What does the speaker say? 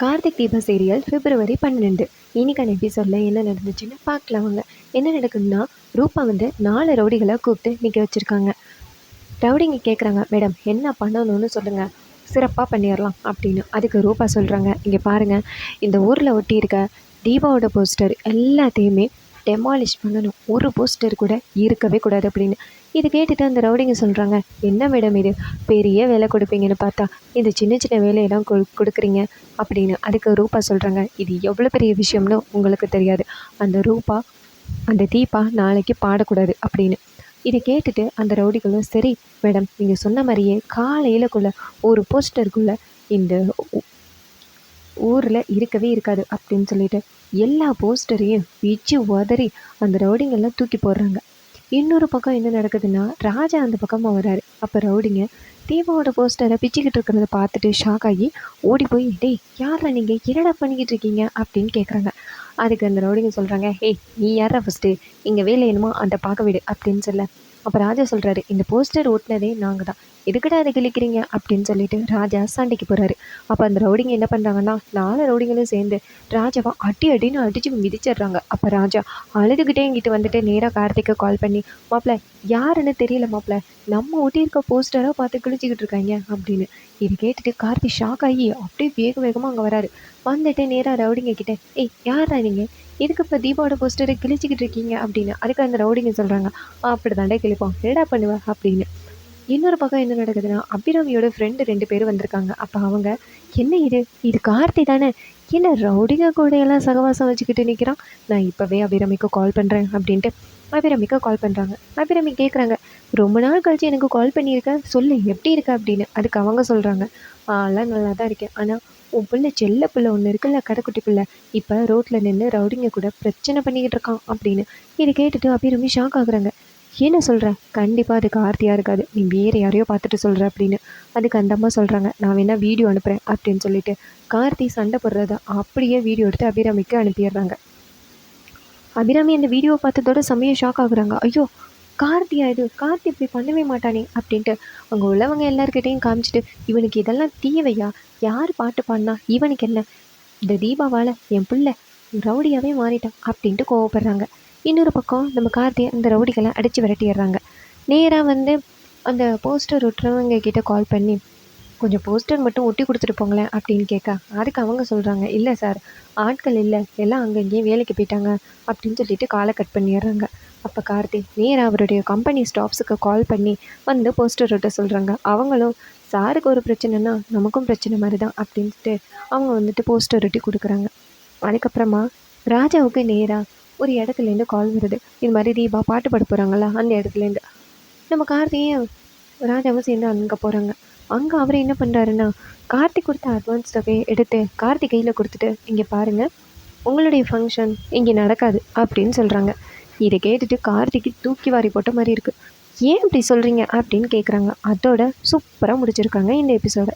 Karthik Deepa serial பிப்ரவரி பன்னெண்டு இன்னைக்கான எபிசோடில் என்ன நடந்துச்சுன்னு பார்க்கலாம் அவங்க என்ன நடக்குதுன்னா ரூபா வந்து நாலு ரவுடிகளை கூப்பிட்டு நிற்க வச்சுருக்காங்க. ரவுடிங்க கேட்குறாங்க மேடம் என்ன பண்ணணும்னு சொல்லுங்கள் சிறப்பாக பண்ணிடலாம் அப்படின்னு. அதுக்கு ரூபா சொல்கிறாங்க இங்கே பாருங்கள் இந்த ஊரில் ஒட்டியிருக்க தீபாவோட போஸ்டர் எல்லாத்தையுமே டெமாலிஷ் பண்ணணும் ஒரு போஸ்டர் கூட இருக்கவே கூடாது அப்படின்னு. இது கேட்டுட்டு அந்த ரவுடிங்க சொல்கிறாங்க என்ன மேடம் இது? பெரிய வேலை கொடுப்பீங்கன்னு பார்த்தா இந்த சின்ன சின்ன வேலையெல்லாம் கொடு கொடுக்குறீங்க. அப்படின்னு அதுக்கு ரூபா சொல்கிறாங்க இது எவ்வளோ பெரிய விஷயம்னு உங்களுக்கு தெரியாது. அந்த ரூபா அந்த தீபா நாளைக்கு பாடக்கூடாது அப்படின்னு. இதை கேட்டுட்டு அந்த ரவுடிகளும் சரி மேடம் நீங்கள் சொன்ன மாதிரியே காலையிலக்குள்ள ஒரு போஸ்டருக்குள்ளே இந்த ஊரில் இருக்கவே இருக்காது அப்படின்னு சொல்லிட்டு எல்லா போஸ்டரையும் பிச்சு உதறி அந்த ரவுடிங்கெல்லாம் தூக்கி போடுறாங்க. இன்னொரு பக்கம் என்ன நடக்குதுன்னா ராஜா அந்த பக்கமாக வராரு. அப்போ ரவுடிங்க தீபாவோட போஸ்டரை பிச்சுக்கிட்டு இருக்கிறத பார்த்துட்டு ஷாக் ஆகி ஓடி போய் டேய் யாரில் நீங்கள் என்னடா பண்ணிக்கிட்டு இருக்கீங்க? அப்படின்னு கேட்குறாங்க அதுக்கு அந்த ரவுடிங்க சொல்கிறாங்க ஏய் நீ யாரா ஃபஸ்ட்டு இங்கே வேலை என்னமோ அந்த பார்க்க விடு அப்படின்னு சொல்ல. அப்போ ராஜா சொல்கிறாரு இந்த போஸ்டர் ஓட்டினதே நாங்கள் தான் எதுக்கடா அதை கிழிக்கிறீங்க? அப்படின்னு சொல்லிட்டு ராஜா சண்டைக்கு போகிறாரு அப்போ அந்த ரவுடிங்க என்ன பண்ணுறாங்கன்னா நாலு ரவுடிங்களும் சேர்ந்து ராஜாவை அடி அடின்னு அடித்து மிதிச்சிடுறாங்க. அப்போ ராஜா அழுதுகிட்டே இங்கிட்டு வந்துட்டு நேராக கார்த்திக்கு கால் பண்ணி மாப்பிள்ள யாருன்னு தெரியல மாப்பிள்ள நம்ம ஒட்டியிருக்க போஸ்டராக பார்த்து கிழிச்சிக்கிட்டு இருக்காங்க அப்படின்னு. இது கேட்டுட்டு கார்த்தி ஷாக் ஆகி அப்படியே வேக வேகமாக அங்கே வராரு. வந்துட்டு நேராக ரவுடிங்க கிட்டே ஏய் யாரா நீங்கள் எதுக்கு இப்போ தீபாவோட போஸ்டரை கிழிச்சிக்கிட்டு இருக்கீங்க? அப்படின்னு. அதுக்கு அந்த ரவுடிங்க சொல்கிறாங்க அப்படி தாண்டே கிழிப்போம். என்னடா பண்ணுவேன் அப்படின்னு. இன்னொரு பக்கம் என்ன நடக்குதுன்னா அபிராமியோட ஃப்ரெண்டு ரெண்டு பேரும் வந்திருக்காங்க. அப்போ அவங்க என்ன இது? இது கார்த்தி தானே? என்ன ரவுடிங்க கூட எல்லாம் சகவாசம் வச்சுக்கிட்டு நிற்கிறான் நான் இப்போவே அபிராமிக்கு கால் பண்ணுறேன் அப்படின்ட்டு அபிராமிக்கு கால் பண்ணுறாங்க அபிராமி கேட்குறாங்க ரொம்ப நாள் கழிச்சு எனக்கு கால் பண்ணியிருக்கேன் சொல்லு எப்படி இருக்க? அப்படின்னு. அதுக்கு அவங்க சொல்கிறாங்க ஆலாம் நல்லா தான் இருக்கேன். ஆனால் உன் பிள்ளை செல்ல பிள்ளை ஒன்று இருக்குல்ல கடைக்குட்டி பிள்ளை? இப்போ ரோட்டில் நின்று ரவுடிங்க கூட பிரச்சனை பண்ணிக்கிட்டு இருக்கான் அப்படின்னு. இதை கேட்டுட்டு அபிராமி ஷாக் ஆகுறாங்க. என்ன சொல்கிற கண்டிப்பாக அது கார்த்தியாக இருக்காது. நீ வேறு யாரையோ பார்த்துட்டு சொல்கிற அப்படின்னு. அதுக்கு அந்த அம்மா சொல்கிறாங்க நான் வேணால் வீடியோ அனுப்புகிறேன் அப்படின்னு சொல்லிட்டு. கார்த்தி சண்டை போடுறத அப்படியே வீடியோ எடுத்து அபிராமிக்கு அனுப்பிடுறாங்க. அபிராமி அந்த வீடியோவை பார்த்ததோட செம்மைய ஷாக் ஆகுறாங்க. ஐயோ கார்த்தியா இது? கார்த்தி இப்படி பண்ணவே மாட்டானே அப்படின்ட்டு. அங்கே உள்ளவங்க எல்லாருக்கிட்டையும் காமிச்சிட்டு இவனுக்கு இதெல்லாம் தீவையா? யார் பாட்டு பாடினா? இவனுக்கு என்ன? இந்த தீபாவால் என் பிள்ளை ரவுடியாகவே மாறிட்டான் அப்படின்ட்டு கோவப்படுறாங்க. இன்னொரு பக்கம் நம்ம கார்த்தியை அந்த ரவுடிகளை அடித்து விரட்டிடுறாங்க. நேராக வந்து அந்த போஸ்டர் ஒட்டுறவங்க கிட்டே கால் பண்ணி கொஞ்சம் போஸ்டர் மட்டும் ஒட்டி கொடுத்துட்டு போங்களேன் அப்படின்னு கேட்க அதுக்கு அவங்க சொல்கிறாங்க இல்லை சார் ஆட்கள் இல்லை. எல்லாம் அங்கே இங்கேயும் வேலைக்கு போயிட்டாங்க அப்படின்னு சொல்லிட்டு காலை கட் பண்ணிடுறாங்க. அப்போ கார்த்தி நேராக அவருடைய கம்பெனி ஸ்டாஃப்ஸுக்கு கால் பண்ணி வந்து போஸ்டர் ஒட்ட சொல்கிறாங்க அவங்களும் சாருக்கு ஒரு பிரச்சனைனா நமக்கும் பிரச்சனை மாதிரி தான் அப்படின்ட்டு அவங்க வந்துட்டு போஸ்டர் ஒட்டி கொடுக்குறாங்க. அதுக்கப்புறமா ராஜாவுக்கு நேராக ஒரு இடத்துலேருந்து கால் வருது. இது மாதிரி தீபா பாட்டு பாட போகிறாங்களா அந்த இடத்துலேருந்து. நம்ம கார்த்தியும் ராஜாவும் சேர்ந்து அங்கே போகிறாங்க அங்கே அவர் என்ன பண்ணுறாருன்னா கார்த்திக் கொடுத்த அட்வான்ஸ் தொகையை எடுத்து கார்த்திக் கையில் கொடுத்துட்டு இங்கே பாருங்கள் உங்களுடைய ஃபங்க்ஷன் இங்கே நடக்காது அப்படின்னு சொல்கிறாங்க இதை கேட்டுட்டு கார்த்திக்கு தூக்கி வாரி போட்ட மாதிரி இருக்குது ஏன் இப்படி சொல்கிறீங்க அப்படின்னு கேட்குறாங்க அதோட சூப்பராக முடிச்சிருக்காங்க இந்த எபிசோடை